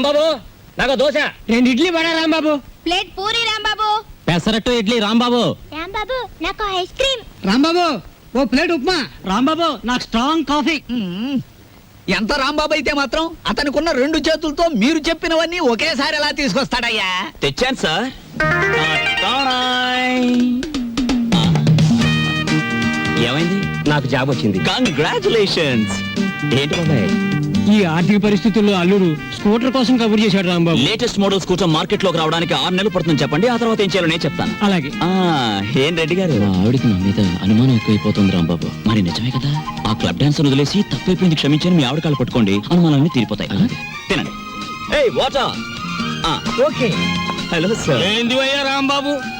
రాంబాబు నాకు దోశ. రెండు ఇడ్లీ పడా రాంబాబు. ప్లేట్ పూరి రాంబాబు. పెసరట్టు ఇడ్లీ రాంబాబు. రాంబాబు నాకు ఐస్ క్రీమ్. రాంబాబు ఓ ప్లేట్ ఉప్మా. రాంబాబు నాకు స్ట్రాంగ్ కాఫీ. ఎంత రాంబాబు అయితే మాత్రం అతనికున్న రెండు చేతులతో మీరు చెప్పినవన్నీ ఒకేసారి ఎలా తీసుకొస్తాడయ్యా? తెచ్చాను సార్. ఏమైంది? నాకు జాబ్ వచ్చింది. కంగ్రాచులేషన్స్ ఏంటి బాబాయ్? ఈ ఆర్థిక పరిస్థితుల్లో అల్లుడు స్కూటర్ కోసం కబుర్ చేశాడు రాంబాబు. లేటెస్ట్ మోడల్ స్కూటర్ మార్కెట్లోకి రావడానికి ఆరు నెలలు పడుతుంది చెప్పండి ఆ తర్వాత ఏం చేయాలో నేను చెప్తాను. అలాగే. ఆ, ఏం రెడ్డి గారు? ఆవిడికి నా మీద అనుమానం ఎక్కువైపోతుంది రాంబాబు. మరి నిజమే కదా ఆ క్లబ్ డాన్స్ వదిలేసి తప్పైపోయింది క్షమించని మీ ఆవిడ కాళ్ళు పట్టుకోండి అనుమానాలన్నీ తీరిపోతాయి. తినండి. ఏయ్ water. Okay. Hello sir. Rambabu?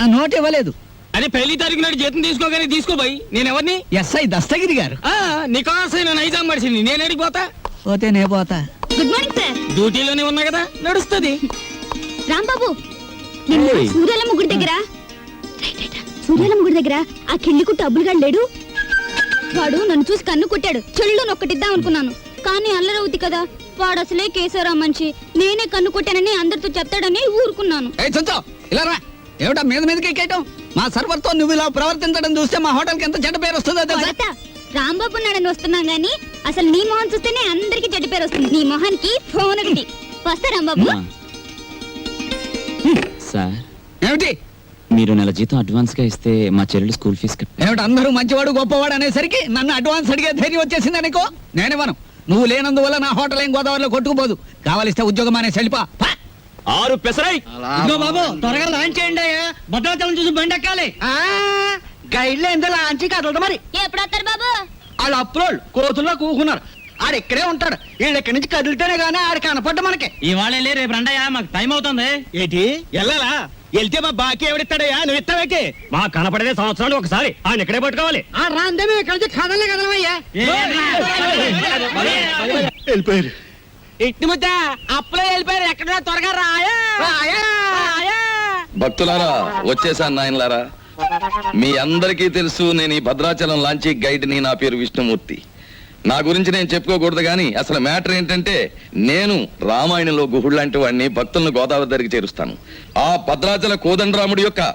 ఆ నోట్ ఇవ్వలేదు. అరే పెళ్ళి తారీఖు నాడు జీతం తీసుకోగానే తీసుకోబోయి నేను ఎవరిని ఎస్ఐ దస్తగిరి గారు. ఆ నికాసైన నైజాం మనిషిని. నేను అడిగిపోతా పోతే? నే పోతా. గుడ్ మార్నింగ్ సార్ డ్యూటీలోనే ఉన్నా కదా? నడుస్తుంది. రాంబాబు. సూర్యాలమ్మ గుడి దగ్గర. రైట్, రైట్, సూర్యాలమ్మ గుడి దగ్గర ఆ కిళ్ళి కుట్టు అబ్బులుగాడు లేడు. వాడు నన్ను చూసి కన్ను కొట్టాడు. చెల్లు నొక్కటిద్దాం అనుకున్నాను. కానీ అల్లరవుద్ది కదా. వాడు అసలే కేశవరా మనిషి. నేనే కన్ను కొట్టానని అందరితో చెప్తాడని ఊరుకున్నాను. ఇలా రా. ఏమిటా మీద మీదకి ఎక్కేయటం? మా సర్వర్తో నువ్వు ఇలా ప్రవర్తించడం చూస్తే మా హోటల్కి ఎంత చెడ్డ పేరు వస్తుందో తెలుసా. రాంబాబు నాడని వస్తున్నాం గానీ అసలు నీ మొహం చూస్తేనే అందరికి చెడ్డ పేరు వస్తుంది. నీ మొహానికి ఫోన్ ఒకటి. వస్తా రాంబాబు. సార్. ఏమిటి? మీరు నెల జీతం అడ్వాన్స్గా ఇస్తే మా చెల్లెలు స్కూల్ ఫీజు కట్ట ఏమిటి అందరూ మంచివాడు గొప్పవాడు అనేసరికి నన్ను అడ్వాన్స్ అడిగే ధైర్యం వచ్చేసింది అనుకో నేనివ్వను. నువ్వు లేనందువల్ల నా హోటల్ ఏం గోదావరిలో కొట్టుకుపోదు. కావలిస్తే ఉద్యోగం అనే సెల్పా ఆరు పెసరై ఇదిగో బాబు త్వరగా లాంచ్ చేయండి అయ్యా భద్రాచలం చూసి బండి ఎక్కాలి గైడ్లో ఎంత లాంచి కదలదు మరి ఎప్పుడు వస్తారు బాబు వాళ్ళు అప్రోల్ కోతుల్లో కూకున్నారు ఆడు ఇక్కడే ఉంటాడు వీళ్ళు ఇక్కడి నుంచి కదిలితేనే గానీ ఆడు కనపడ్డ మనకి ఇవాళ వెళ్ళి రేపు రండయ్యా మాకు టైం అవుతుంది ఏంటి వెళ్ళాలా వెళ్తే మా బాకీ ఎవడిస్తాడయ్యా నువ్వు ఇస్తావేకి మా కనపడేదే సంవత్సరాలు ఒకసారి ఆయన ఇక్కడే పట్టుకోవాలి ఆ రాందే మేము ఇక్కడ నుంచి కదలే కదలమయ్యా వెళ్ళిపోయారు ఇట్టి ముద్ద అప్పులో వెళ్ళిపోయారు. ఎక్కడ త్వరగా రాయా. రాయా. భక్తులారా వచ్చేసాను నాయనలారా. మీ అందరికీ తెలుసు నేను ఈ భద్రాచలం లాంచీ గైడ్ని నా పేరు విష్ణుమూర్తి. నా గురించి నేను చెప్పుకోకూడదు కానీ అసలు మ్యాటర్ ఏంటంటే నేను రామాయణంలో గుహుడు లాంటి వాడిని భక్తులను గోదావరి దగ్గరికి చేరుస్తాను. ఆ భద్రాచల కోదండరాముడి యొక్క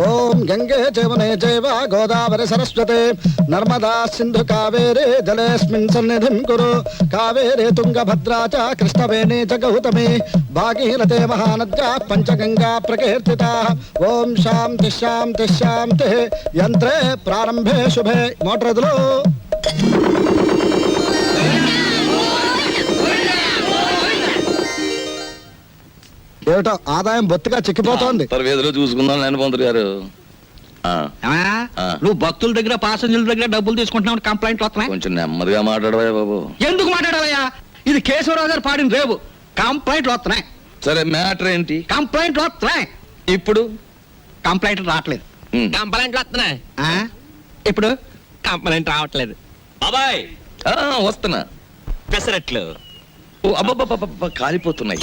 ఓం గంగే జవనే జైవ గోదావరి సరస్వతే. నర్మదా సింధు కావేరే జలేస్మిన్ సన్నిధిం కురు. కావేరే తుంగభద్రా చ కృష్ణవేణి చ గౌతమి. భాగీరథే మహానద్యా పంచగంగా ప్రకీర్తిత. ఓం శాంతి శాంతి శాంతి. యంత్రే ప్రారంభే శుభే. మోటరదులు ఏమిటో ఆదాయం బొత్తిగా చిక్కిపోతోంది. తర్వేదిలో చూసుకుందాం లేని పంతులు గారు. ఆ, ఏమయ్యా? ఆ. నువ్వు భక్తుల దగ్గర పాసెంజర్ల దగ్గర డబ్బులు తీసుకుంటున్నావు కంప్లైంట్లు వస్తున్నాయి? కొంచెం నెమ్మదిగా మాట్లాడవా బాబు. ఎందుకు మాట్లాడాలయ్యా ఇది కేశవరావు గారు పాడిన రేవు కంప్లైంట్లు వస్తున్నాయి. సరే మ్యాటర్ ఏంటి? కంప్లైంట్లు వస్తున్నాయి. ఇప్పుడు? కంప్లైంట్లు రావట్లేదు. కంప్లైంట్లు వస్తున్నాయి. ఆ? ఇప్పుడు? కంప్లైంట్ రావట్లేదు. బాబాయ్! ఆ, వస్తున్నా. పెసరట్లు. ఓ అబ్బబ్బబ్బబ్బ కాలిపోతున్నాయి.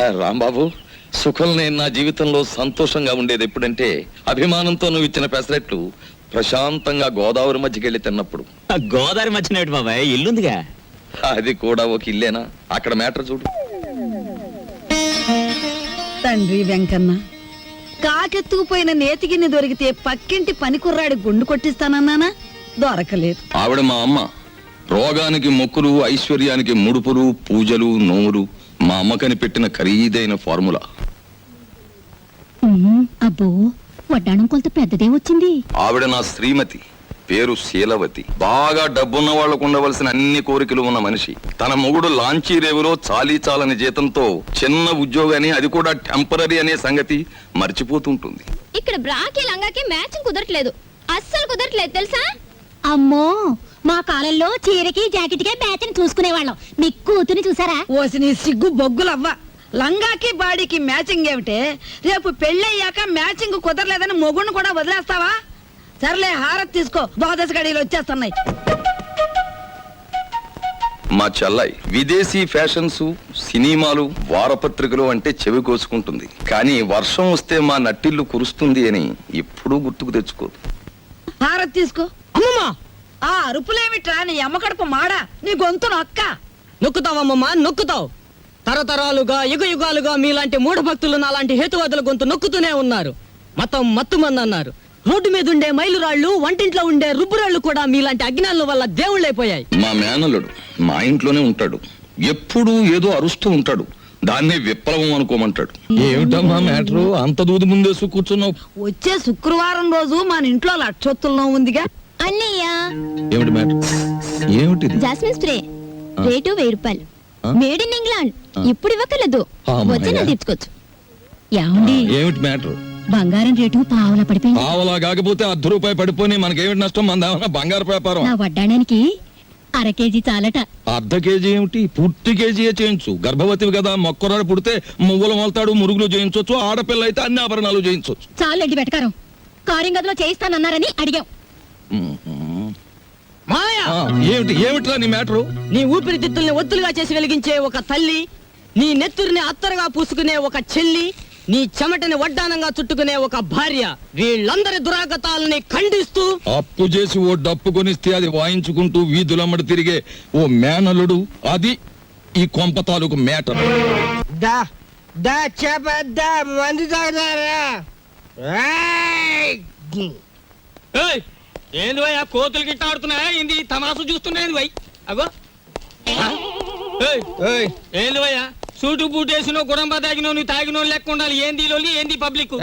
రాంబాబు. సుఖం నేను నా జీవితంలో సంతోషంగా ఉండేది ఎప్పుడంటే అభిమానంతో నువ్వు ఇచ్చిన పెసరెట్లు ప్రశాంతంగా గోదావరి మధ్యకి వెళ్ళి తిన్నప్పుడు. ఆ గోదావరి మధ్యనేటి బాబాయ్? ఇల్లుందిగా? అది కూడా ఒక ఇల్లేనా? అక్కడ మ్యాటర్ చూడు. తండ్రి వెంకన్న కాకెత్తుకుపోయిన నేతిగిన్ని దొరికితే పక్కింటి పనికుర్రాడి గుండు కొట్టిస్తానన్నానా? దొరకలేదు. ఆవిడ మా అమ్మ. రోగానికి మొక్కులు ఐశ్వర్యానికి ముడుపులు పూజలు నోములు మా అమ్మకని పెట్టిన ఖరీదైన ఫార్ములా. అబ్బో వడ్డాణం కొలత పెద్దదే వచ్చింది. ఆవిడ నా శ్రీమతి పేరు శీలవతి. బాగా డబ్బున్న వాళ్ళకు ఉండవలసిన అన్ని కోరికలు ఉన్న మనిషి. తన మొగుడు లాంచీ రేవులో చాలీ చాలని జీతంతో చిన్న ఉద్యోగాన్ని అది కూడా టెంపరీ అనే సంగతి మర్చిపోతుంటుంది. ఇక్కడ బ్రాకి లంగాకి మ్యాచింగ్ కుదరట్లేదు. అస్సలు కుదరట్లేదు తెలుసా? అమ్మో మా కాలంలో చీరకి జాకెట్కి మ్యాచింగ్ చూసుకునేవాళ్ళం. మీ కూతుని చూసారా? ఓసి నీ సిగ్గు బొగ్గులవ్వ. లంగాకి బాడీకి మ్యాచింగ్ ఏమిటే? రేపు పెళ్ళయ్యాక మ్యాచింగ్ కుదరలేదని మొగుణ్ణి కూడా వదిలేస్తావా? సర్లే హారత్ తీసుకో. ద్వాదశ గడియలు వచ్చేస్తున్నాయి. మా చెల్లాయి విదేశీ ఫ్యాషన్స్ సినిమాలు వారపత్రికలు అంటే చెవి కోసుకుంటుంది. కానీ వర్షం వస్తే మా నట్టిల్లు కురుస్తుంది అని ఎప్పుడూ గుర్తుకు తెచ్చుకోదు. హారత్ తీసుకో. అమ్మమ్మా! ఆ అరుపులేమిట్రా నీ అమ్మ కడుపు మాడా? నీ గొంతు నొక్క. నొక్కుతావమ్మమ్మా నొక్కుతావు. తరతరాలుగా యుగ యుగాలుగా మీలాంటి మూఢ భక్తులు నాలాంటి హేతువాదుల గొంతు నొక్కుతూనే ఉన్నారు. మతం మత్తుమంది అన్నారు రోడ్డు మీద ఉండే మైలురాళ్ళు వంటింట్లో ఉండే రుబ్బురాళ్ళు కూడా మీలాంటి అజ్ఞానుల వల్ల దేవుళ్ళైపోయాయి. మా మేనల్లుడు మా ఇంట్లోనే ఉంటాడు. ఎప్పుడూ ఏదో అరుస్తూ ఉంటాడు. దాన్నే విప్లవం అనుకోమంటాడు. ఏమిటమ్మా మ్యాటరు? అంత దూది ముందేసు కూర్చున్నావు. వచ్చే శుక్రవారం రోజు మన ఇంట్లో లక్షొత్తుల్లో ఉందిగా. అన్నయ్య. ఏమిటి మ్యాటర్ ఏమిటిది? Jasmine spray. రేటు వెయ్యి రూపాయలు? Made in England. ఇప్పుడు ఇవ్వకలేదు తీర్చుకోవచ్చు. యాండి ఏమిటి మ్యాటర్? బంగారం రేటు పావుల పడిపోయింది. పావలా కాకపోతే అర్ధ రూపాయి పడిపోయి మనకేమిటి నష్టం? మన ఏమన్నా బంగారు వ్యాపారం? నా వడ్డాణానికి అర కేజీ చాలట. అర్ధ కేజీ ఏమిటి? పూర్తి కేజీయే చేయించు. గర్భవతివి కదా మొక్కరాడు పుడితే మువ్వలు మొలతాడు మురుగులు చేయించవచ్చు ఆడపిల్ల అయితే అన్ని ఆభరణాలు చేయించవచ్చు చాలండి వెటకారం కారింగ్ గదిలో చేయిస్తానన్నారని అడిగాం. మాయా! ఏమిటి ఏమిట్రా నీ మ్యాటరు? నీ ఊపిరితిత్తుల్ని ఒత్తులుగా చేసి వెలిగించే ఒక తల్లి నీ నెత్తురిని అత్తరుగా పూసుకునే ఒక చెల్లి నీ చెమటని వడ్డానంగా చుట్టుకునే ఒక భార్య వీళ్ళందరి దురాగతాలని ఖండిస్తూ అప్పు చేసి ఓ డప్పు కొనిస్తే అది వాయించుకుంటూ వీధులమ్మడి తిరిగే ఓ మేనలుడు అది ఈ కొంప తాలూకు మేటర్ దా దా చేప దా మందు తాగుతారా? ఏంది భయ్ ఆ కోతులు గిట్ట ఆడుతున్నాయా? ఏంది తమాసు చూస్తున్నాయి భయ్? అగో. ఆ? ఏయ్, ఏయ్, ఏంది భయ్యా? సూటు బూట్ వేసిన గుడంబ తాగినో నువ్వు తాగినో లెక్క ఉండాలి. ఏంది లోలి ఏంది పబ్లిక్?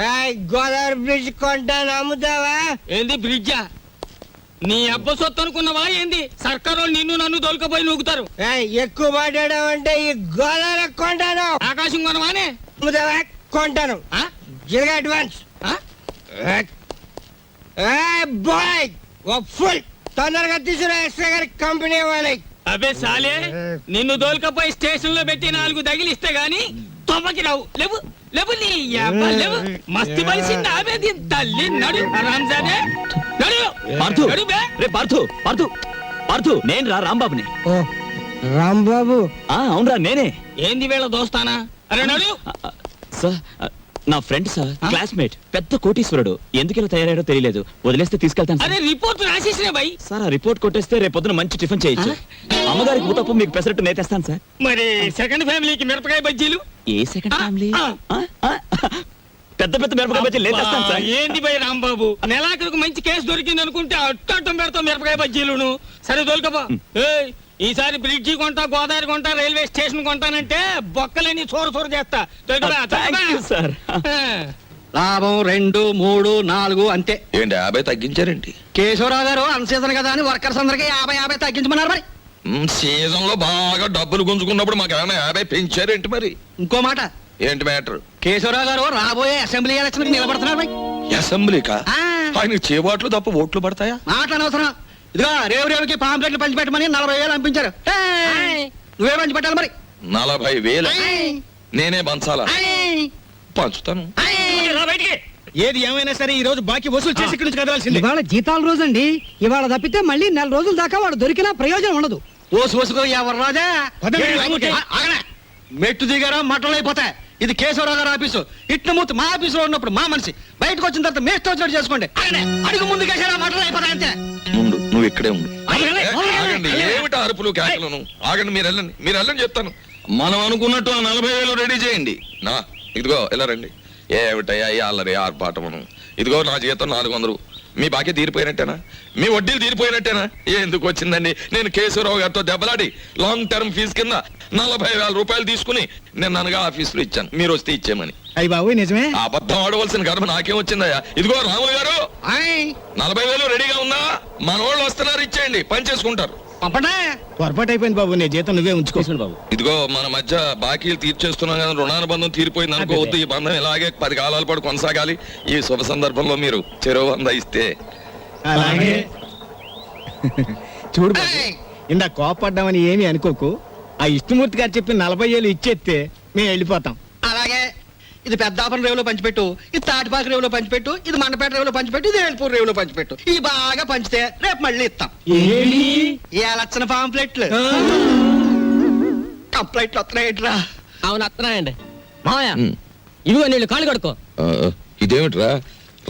గోదావరి బ్రిడ్జ్ కొంటాను అమ్ముతావా ఏంది బ్రిడ్జా నీ అబ్బ సొత్తు అనుకున్నావా? ఏంది? సర్కారు నిన్ను నన్ను దొలకపోయి నూగుతారు. ఎక్కువ మాట్లాడావంటే ఈ గోదావరి కొంటాను. ఆకాశం కొనవానే? అమ్ముతావా కొంటాను. ఆ? జిరగా అడ్వాన్స్? బాయ్ ఫుల్! తొందరగా తీసుకురా ఎక్స్ట్రా గారి కంపెనీ వాళ్ళకి అబే సాలే నిన్ను దోల్కపోయి స్టేషన్లో పెట్టి నాలుగు తగిలిస్తే గాని తొమ్మకి రావు. లేవు లేవు నీ యబ్బ లేవు. మస్తి మనిషింది ఆమె దీని తల్లి నడు. రంజానే నడు. పార్థు. నడు బే. రే పార్థు పార్థు. పార్థు నేను రా రాంబాబుని. ఓ రాంబాబు. ఆ అవునరా నేనే. ఏంది వీళ్ళ దోస్తానా? అరే నడు. సార్ నా ఫ్రెండ్ సార్ క్లాస్మేట్ పెద్ద కోటీశ్వరుడు. ఎందుకు ఇలా తయారయ్యాడో తెలియలేదు. వదిలేస్తే తీసుకెళ్తాను అరే. రిపోర్ట్ రాసేసిన బై. సార్ ఆ రిపోర్ట్ కొట్టేస్తే రేపు పొద్దున మంచి టిఫిన్ చేయొచ్చు. అమ్మగారికి ఊతప్పం మీకు పెసరట్టు నేతేస్తాను సార్ మరి సెకండ్ ఫ్యామిలీకి మిరపకాయ బజ్జీలు? ఏ సెకండ్ ఫ్యామిలీ పెద్ద పెద్ద మిరపకాయ బజ్జీలు లేతేస్తాను సార్ ఏంది బై రాంబాబు? నెలాఖరికి మంచి కేసు దొరికింది అనుకుంటే అట్టం పెడతాం మిరపకాయ బజ్జీలును. సరే దొరకబా ఏయ్ ఈసారి బ్రిడ్జి కొంటా గోదావరి కొంటా రైల్వే స్టేషన్ కొంటానంటే బొక్కలేని చోర చోర చేస్తా. సార్. లాభం రెండు మూడు నాలుగు అంతే. ఏంటి యాభై తగ్గించారేంటి? కేశవరావు గారు అన్ సీజన్ కదా అని వర్కర్స్ అందరికి యాభై యాభై తగ్గించమన్నారు మరి. సీజన్లో బాగా డబ్బులు గుంజుకున్నప్పుడు మాకు ఏమైనా యాభై పెంచారేంటి మరి? ఇంకో మాట. ఏంటి మ్యాటర్? కేశవరావు గారు రాబోయే అసెంబ్లీ ఎలక్షన్ నిలబడుతున్నారు అసెంబ్లీకా? ఆ. ఆయన చేబాట్లు తప్ప ఓట్లు పడతాయా? మాట్లాడనవసరం ఇదిగో రేవు రేవుకి పాంప్లెట్లు పంచిపెట్టమని నలభై వేలు పంపించారు ఏయ్, నువ్వే పంచిపెట్టాలి మరి. నలభై వేలు. నేనే పంచాలా పంచుతాను. బయటికి. ఏది ఏమైనా సరే ఈ రోజు బాకీ వసూలు చేసి ఇక్కడి నుంచి కదలాల్సింది. ఇవాళ జీతాల రోజు అండి ఇవాళ తప్పితే మళ్ళీ నెల రోజుల దాకా వాడు దొరికినా ప్రయోజనం ఉండదు. ఓసు ఓసుకో ఎవరు రాజా. మెట్టు దిగారా మట్టలు అయిపోతాయి. ఇది కేశవరావు గారు ఆఫీసు. ఇట్ల మూతి మా ఆఫీసులో ఉన్నప్పుడు మా మనిషి. బయటకు వచ్చిన తర్వాత మేస్తో వచ్చినట్టు చేసుకోండి. ఆగనే. అడుగు ముందు కేసారా మట్టలు అయిపోతాయి అంతే. ముందు నువ్వు ఇక్కడే ఉండు. ఆగండి ఏమిటి అరుపులు కేకలను? ఆగండి మీరు వెళ్ళండి. మీరు వెళ్ళండి చెప్తాను. మనం అనుకున్నట్టు ఆ నలభై వేలు రెడీ చేయండి. నా ఇదిగో ఎలా రండి. ఏమిటయ్యా ఈ అల్లరి ఆర్పాటమును ఇదిగో నా జీతం నాలుగు వందలు. మీ బాకీ తీరిపోయినట్టేనా? మీ వడ్డీలు తీరిపోయినట్టేనా? ఎందుకు వచ్చిందండి? నేను కేశవరావు గారితో దెబ్బలాడి లాంగ్ టర్మ్ ఫీజు కింద నలభై వేల రూపాయలు తీసుకుని నేను అనగా ఆఫీసులో ఇచ్చాను. మీరు వస్తే ఇచ్చేమని అయ్యి బాబు నిజమే? ఆ అబద్ధం ఆడవలసిన కర్మ నాకేం వచ్చిందయ్యా? ఇదిగో రాములు గారు నలభై వేలు రెడీగా ఉందా మన వాళ్ళు వస్తున్నారు ఇచ్చేయండి పని చేసుకుంటారు. పంపండి. పొరపాటు అయిపోయింది బాబు నీ జీతం నువ్వే ఉంచుకో. బాబు. ఇదిగో మన మధ్య బాకీలు తీర్చేస్తున్నాం కదా రుణానుబంధం తీరిపోయింది అనుకోవద్దు ఈ బంధం ఇలాగే పది కాలాల పాటు కొనసాగాలి. ఈ శుభ సందర్భంలో మీరు చెరువు వంద ఇస్తే. అలాగే. చూడు బాబు. ఇందా కోపడ్డామని ఏమీ అనుకోకు. ఆ ఇష్టమూర్తి గారు చెప్పి నలభై ఏళ్ళు ఇచ్చేస్తే మేము వెళ్ళిపోతాం. ఇది పెద్దాపురం రేవులో పంచిపెట్టు ఇది తాటిపాక రేవులో పంచిపెట్టు ఇది మండపేట రేవులో పంచిపెట్టు ఇది ఏల్పూర్ రేవులో పంచిపెట్టు. ఈ బాగా పంచితే రేపు మళ్ళీ ఇస్తాం. ఈ లక్షణ పాంప్లెట్లు. కంప్లైంట్లు వస్తున్నాయిట్రా. అవును అత్తనాయండి మావయ్య ఉమ్. ఇదిగో నీళ్ళు కాళ్ళు కడుక్కో. ఆ, ఇదేమిట్రా?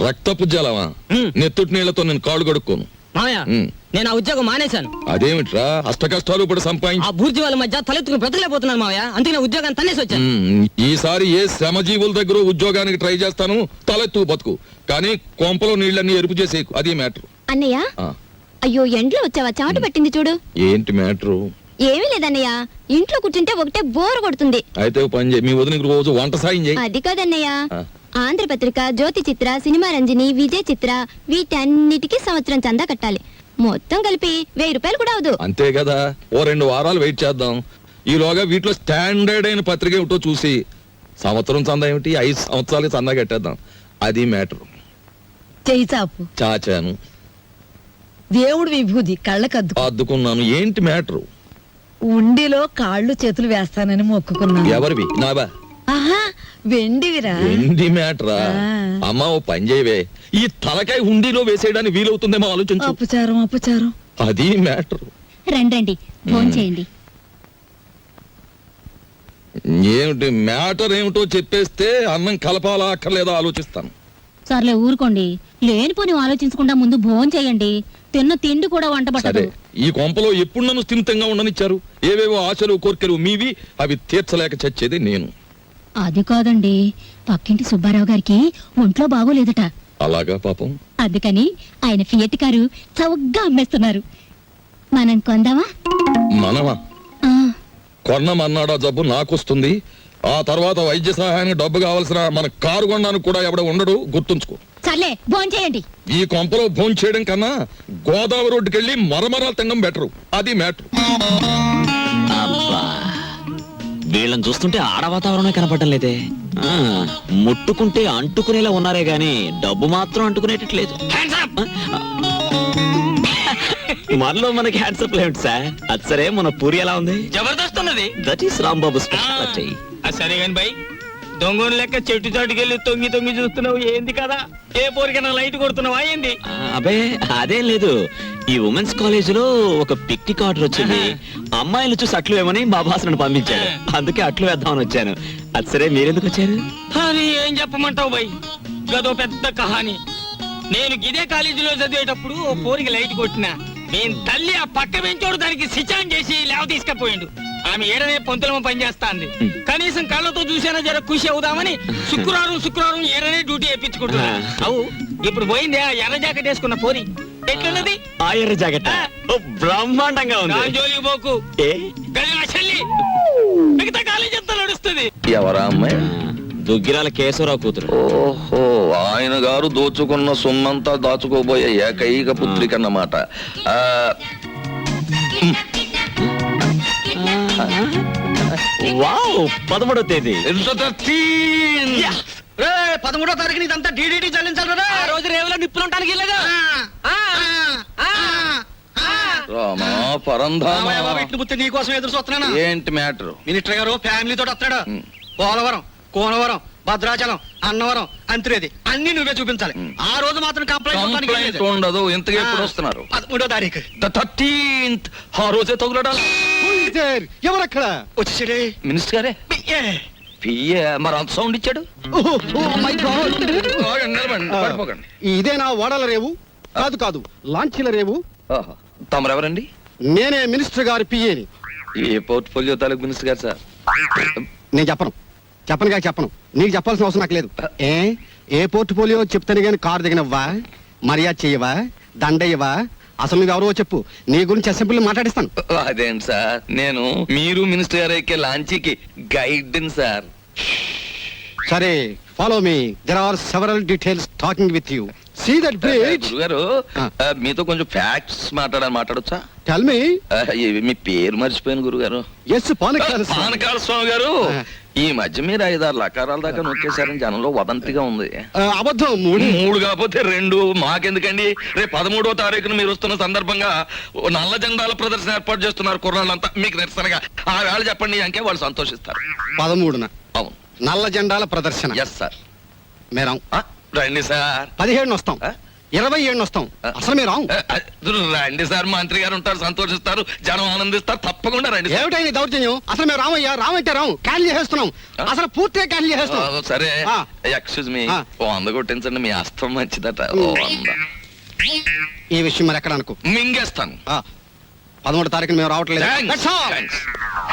రక్తపు జలమా నెత్తుటి నీళ్ళతో నేను కాళ్ళు కడుక్కోను. మావయ్య ఉమ్. నేను ఆ ఉద్యోగం మానేశాను. అదేమిట్రా? అష్ట కష్టాలు ఇప్పుడు సంపాదించి ఆ బూర్జీ వాళ్ళ మధ్య తలెత్తుకుని బ్రతకలేకపోతున్నాను మావయ్య అందుకే నా ఉద్యోగాన్ని తన్నేసి వచ్చాను. ఉమ్, ఈసారి ఏ శ్రమజీవుల దగ్గర ఉద్యోగానికి ట్రై చేస్తాను తలెత్తు బతుకు. కానీ కొంపలో నీళ్ళన్నీ ఎరుపు చేసే అది మ్యాటర్. అన్నయ్య అయ్యో ఎండ్లో వచ్చావా? చెమట పట్టింది చూడు. ఏంటి మ్యాటరు? ఏమీ లేదన్నయ్య. ఇంట్లో కూర్చుంటే ఒకటే బోర్ కొడుతుంది. అయితే ఓ పని చేయి. మీ వదినకి రోజు వంట సాయం చేయి. అది కాదన్నయ్య. ఆ. ఆంధ్రపత్రిక జ్యోతి చిత్ర సినిమా రంజని విజయ్ చిత్ర వీటన్నిటికీ సంవత్సరం చందా కట్టాలి. మొత్తం కలిపి వెయ్యి రూపాయలు కూడా అవదు. అంతే కదా? ఓ రెండు వారాలు వెయిట్ చేద్దాం. ఈలోగా వీటిలో స్టాండర్డ్ అయిన పత్రిక ఏమిటో చూసి సంవత్సరం చందా ఏమిటి? ఐదు సంవత్సరాలకి చందా కట్టేద్దాం. అది మ్యాటర్. చాపు. చాచాను. దేవుడు విభూది కళ్ళకద్దు. అద్దుకున్నాను. ఏంటి మ్యాటర్? ఉండిలో కాళ్ళు చేతులు వేస్తానని మొక్కుకున్నాను. ఎవరివి? నావా? వెండివిరా. ఎండి మ్యాటరా. అమ్మా ఓ పని చేయవే. ఈ తలకాయ హుండీలో వేసేయడానికి వీలవుతుందేమో ఆలోచించు. అపచారం అపచారం. అది మ్యాటర్. రండి రండి. ఫోన్ చేయండి. ఏమిటి మ్యాటర్ ఏమిటో చెప్పేస్తే అన్నం కలపాలా అక్కర్లేదా ఆలోచిస్తాను. సర్లే ఊరుకోండి. లేనిపోని ఆలోచించకుండా ముందు భోజనం చేయండి. తిన్న తిండి కూడా వంట సరే ఈ కొంపలో ఎప్పుడు నన్ను స్థిమితంగా ఉండనిచ్చారు? ఏవేవో ఆశలు కోర్కెలు మీవి అవి తీర్చలేక చచ్చేది నేను. అది కాదండి. పక్కింటి సుబ్బారావు గారికి ఒంట్లో బాగోలేదట. అలాగా పాపం? అందుకని ఆయన ఫియట్ కారు చౌకగా అమ్మేస్తున్నారు. మనం కొందామా? మనమా? కొన్నమన్నాడా జబ్బు నాకొస్తుంది. ఆ తర్వాత వైద్య సహాయానికి డబ్బు కావాల్సిన మన కారు కొనడానికి కూడా ఎవడ ఉండడు. గుర్తుంచుకో. భోజనం చేయండి. ఈ కొంపలో భోంచేయడం చేయడం కన్నా గోదావరి రోడ్డుకి వెళ్ళి మరమరాలు తినడం బెటరు. అది మ్యాటర్. వీళ్ళని చూస్తుంటే ఆడ వాతావరణమే కనపడడం లేదే. ఆ, ముట్టుకుంటే అంటుకునేలా ఉన్నారే గాని డబ్బు మాత్రం అంటుకునేటట్లేదు. మనలో మనకి హ్యాండ్సప్ లేదు సార్? అది సరే మన పూరి ఎలా ఉంది? జబర్దస్త్ ఉన్నది. దట్ ఈస్ రాంబాబు స్పెషాలిటీ ఆ సరే కాని బై దొంగను లెక్క చెట్టు చాటుకెళ్ళి తొంగి తొంగి చూస్తున్నావు ఏంది కదా? ఏ పోరికైనా లైట్ కొడుతున్నావా ఏంది? అబే అదేం లేదు. ఈ ఉమెన్స్ కాలేజ్లో ఒక పిక్నిక్ ఆర్డర్ వచ్చింది. అమ్మాయిలు చూసి అట్లు వేమని మా బాస్ నన్ను పంపించాడు అందుకే అట్లు వేద్దామని వచ్చాను. అది సరే మీరెందుకు వచ్చారు? అని ఏం చెప్పమంటావు బై? గదో పెద్ద కహాని. నేను గిదే కాలేజీలో చదివేటప్పుడు ఓ పోరికి లైట్ కొట్టిన. నేను తల్లి ఆ పక్క పెంచోడు దానికి సిచాన్ చేసి లేవ తీసుకపోయిండు. ఆమె ఏడనే పొంతులమ పనిచేస్తాంది కనీసం కళ్ళతో చూసేనా జర ఖుషి అవుదామని శుక్రవారం శుక్రవారం ఏడనే డ్యూటీ వేయించుకుంటున్నా. అవు ఇప్పుడు పోయింది ఆ ఎర్ర జాకెట్ వేసుకున్న పోరి. ఎట్లున్నది? ఆ ఎర్ర జాకెట్ ఓ బ్రహ్మాండంగా ఉంది. జోలికి పోకు. ఏ? చెల్లి. మిగతా కాలేజీ అంతా నడుస్తుంది. ఎవరా అమ్మాయి? దుగ్గిరాల కేశవరావు కూతురు. ఓహో ఆయన గారు దోచుకున్న సొమ్మంతా దాచుకోబోయే ఏకైక పుత్రిక అన్నమాట ఆ, వావ్ పదమూడో తేదీ. పదమూడో తారీఖున ఇదంతా డీడీటీ చెల్లించాలి ఆ రోజు రేవులో నిప్పులు ఉంటానికి వెళ్ళగా. రామా పరంధామా. ఇట్లు బుత్తి నీ కోసం ఎదురు చూస్తున్నానా? ఏంటి మ్యాటర్? మినిస్టర్ గారు ఫ్యామిలీ తోటి వస్తాడు. పోలవరం కోనవరం భద్రాచలం అన్నవరం అంత్రేది అన్ని నువ్వే చూపించాలి. ఆ రోజు మాత్రం కంప్లైంట్. ఉండదు ఇంతగా ఎప్పుడు వస్తున్నారు? పదమూడో తారీఖు. థర్టీన్త్ ఆ రోజే తగులడాలి ఎవరక్కడ? వచ్చేసాడే. మినిస్టర్ గారే? పియ్యే మరి అంత సౌండ్ ఇచ్చాడు? పడిపోకండి. ఇదేనా ఓడల రేవు. కాదు కాదు. లాంచీల రేవు. ఆహా. తమరెవరండి? నేనే మినిస్టర్ గారి పిఏని. ఏ పోర్ట్ఫోలియో తాలూకు మినిస్టర్ గారు సార్? నేను చెప్పను. చెప్పనుగా చెప్పను. నీకు చెప్పాల్సిన అవసరం నాకు లేదు. ఏ? ఏ పోర్ట్ఫోలియో చెప్తాను కానీ కారు దిగనవ్వా? మర్యాద చెయ్యవా దండయ్యవా? అసలు నువ్వు ఎవరో చెప్పు. నీ గురించి అసెంబ్లీ మాట్లాడిస్తాను. అదేంటి సార్? నేను మీరు మినిస్టర్ గారు ఎక్కే లాంచీకి గైడ్ సార్. సరే follow me there are several details talking with you see that bridge. ఆ, మీతో కొంచెం ఫ్యాక్ట్స్ మాట్లాడాలని మాట్లాడొచ్చా? టెల్ మీ మీ పేరు మర్చిపోయాను గురుగారు. ఎస్ పానకాల పానకాల స్వామి గారు. ఈ మధ్య మీరు ఐదారు లకారాల దాకా నొక్కేశారని జనంలో వదంతిగా ఉంది. అబద్ధం మూడు. మూడు కాకపోతే రెండు మాకెందుకండి? రేపు పదమూడో తారీఖున మీరు వస్తున్న సందర్భంగా నల్ల జెండాల ప్రదర్శన ఏర్పాటు చేస్తున్నారు కుర్రాళ్ళంతా. మీకు నిరసనగా. ఆ వేళ చెప్పండి అంకే వాళ్ళు సంతోషిస్తారు. పదమూడున. నల్ల జెండాల ప్రదర్శన. ఎస్ సార్ మేరం. రండి సార్. పదిహేడున వస్తాం? ఇరవై ఏడున వస్తాం అసలు మీరు రండి సార్. మంత్రి గారు ఉంటారు సంతోషిస్తారు జనం ఆనందిస్తారు తప్పకుండా రండి. ఏమిటైంది దౌర్జన్యం? అసలు మేము రామయ్యా రామంటే రాము క్యాన్సిల్ చేసేస్తున్నాం. ఆ? అసలు పూర్తిగా క్యాన్సిల్ చేసేస్తున్నాం. సరే. ఎక్స్క్యూజ్ మీ వంద కొట్టించండి మీ అస్తం మంచిదట. ఈ విషయం మరి ఎక్కడ అనుకో. మింగేస్తాను. పదమూడు తారీఖున మేము రావట్లేదు.